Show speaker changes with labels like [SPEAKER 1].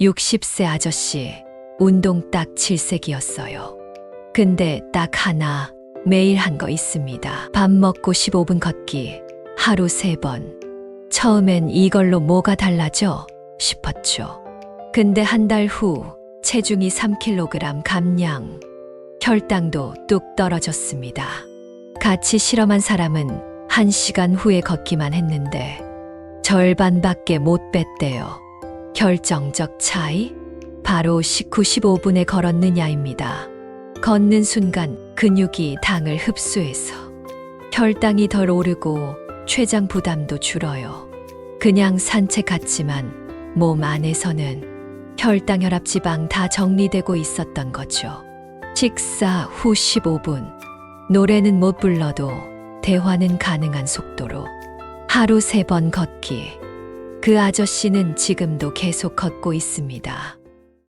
[SPEAKER 1] 60세 아저씨, 운동 딱 7색이었어요. 근데 딱 하나, 매일 한 거 있습니다. 밥 먹고 15분 걷기, 하루 3번. 처음엔 이걸로 뭐가 달라져? 싶었죠. 근데 한 달 후, 체중이 3kg 감량, 혈당도 뚝 떨어졌습니다. 같이 실험한 사람은 1시간 후에 걷기만 했는데, 절반밖에 못 뺐대요. 결정적 차이? 바로 19, 15분에 걸었느냐입니다. 걷는 순간 근육이 당을 흡수해서 혈당이 덜 오르고 췌장 부담도 줄어요. 그냥 산책 같지만 몸 안에서는 혈당, 혈압, 지방 다 정리되고 있었던 거죠. 식사 후 15분. 노래는 못 불러도 대화는 가능한 속도로 하루 세 번 걷기. 그 아저씨는 지금도 계속 걷고 있습니다.